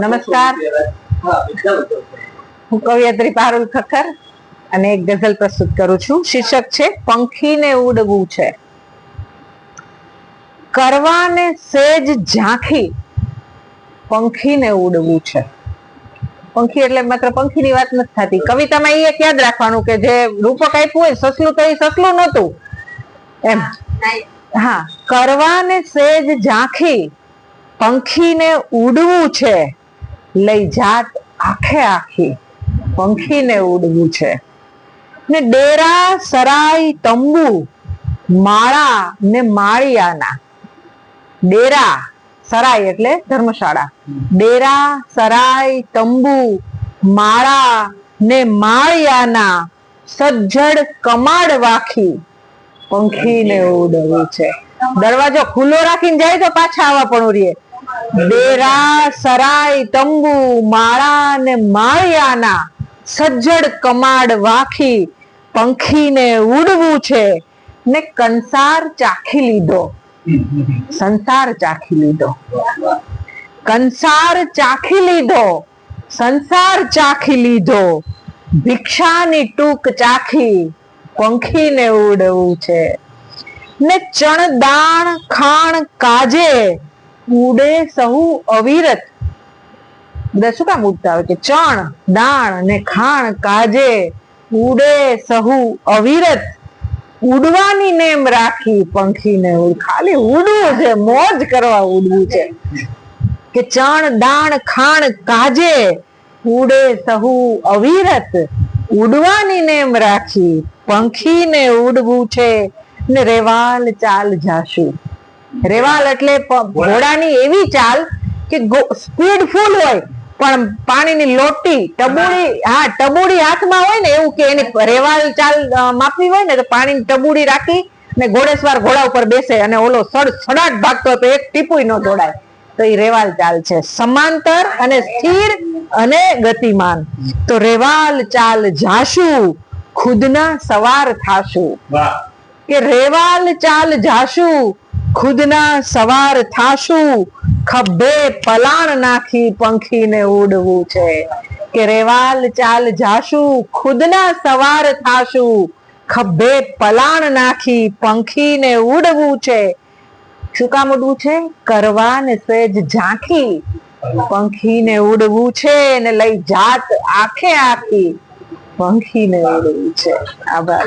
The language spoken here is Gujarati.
નમસ્કાર. હું કવિયત્રી પારુલ ખખર અને એક ગઝલ પ્રસ્તુત કરું છું. શીર્ષક છે, પંખીને ઉડવું છે. કરવાને સેજ ઝાંખી પંખીને ઉડવું છે. પંખી એટલે માત્ર પંખીની વાત નથી થતી. કવિતામાં એ યાદ રાખવાનું કે જે રૂપક આપ્યું હોય, સસલું તો એ સસલું નહોતું. એમ. હા. કરવાને સેજ ઝાંખી પંખીને ઉડવું છે. લઈ જાત આખે આખી, પંખીને ઉડવું છે. ને ડેરા સરાય તંબુ, માળા ને માળિયાના. ડેરા સરાય એટલે ધર્મશાળા. ડેરા સરાય તંબુ, માળા ને માળિયાના સજ્જડ કમાડ વાખી પંખીને ઉડવું છે. દરવાજો ખુલ્લો રાખીને જાય તો પાછા આવા પણ ઉરીએ ડેરા, સરાય, તંબુ, માળા ને માળિયાના સજ્જડ કમાડ વાખી પંખીને ઉડવું છે ને કંસાર ચાખી લીધો. સંસાર ચાખી લીધો. કંસાર ચાખી લીધો. સંસાર ચાખી લીધો. ભિક્ષાની ટૂંક ચાખી પંખીને ઉડવું છે. ને ચણ દાણ ખાણ કાજે ઉડે સહુ અવિરત. શું કામ ઉડતા હોય? કે ચણ, દાણ ને ખાણ કાજે ઉડે સહુ અવિરત. ઉડવાની નેમ રાખી પંખીને ઉડ ખાલી ઉડવું છે, મોજ કરવા ઉડવું છે. કે ચણ, દાણ, ખાણ કાજે ઉડે સહુ અવિરત. ઉડવાની નેમ રાખી પંખીને ઉડવું છે. ને રેવાલ ચાલ જાશું. રેવાલ એટલે ઘોડાની એવી ચાલ કે સ્પીડ ફૂલ હોય પણ પાણીની લોટી ટબુડી હા. ટબુડી હાથમાં હોય ને એવું કે એની રેવાલ ચાલ માપવી હોય ને તો પાણીની ટબુડી રાખી ને ઘોડેસવાર ઘોડા ઉપર બેસે અને ઓલો સડ સડાટ ભાગતો હોય તો એક ટીપુય ન દોડાય. તો એ રેવાલ ચાલ છે. સમાંતર અને સ્થિર અને ગતિમાન. તો રેવાલ ચાલ જાશું ખુદના સવાર થાશું. કે રેવાલ ચાલ જાશું ખુદના સવાર થાશું. ખભે પલાણ નાખી પંખીને ઉડવું છે. કે રેવાલ ચાલ જાશું. ખુદના સવાર થાશું. ખભે પલાણ નાખી પંખીને ઉડવું છે. શું કામ ઉડવું છે? કરવા ને સેજ ઝાંખી. પંખીને ઉડવું છે ને લઈ જાત આખે આખી. પંખીને ઉડવું છે. આભાર.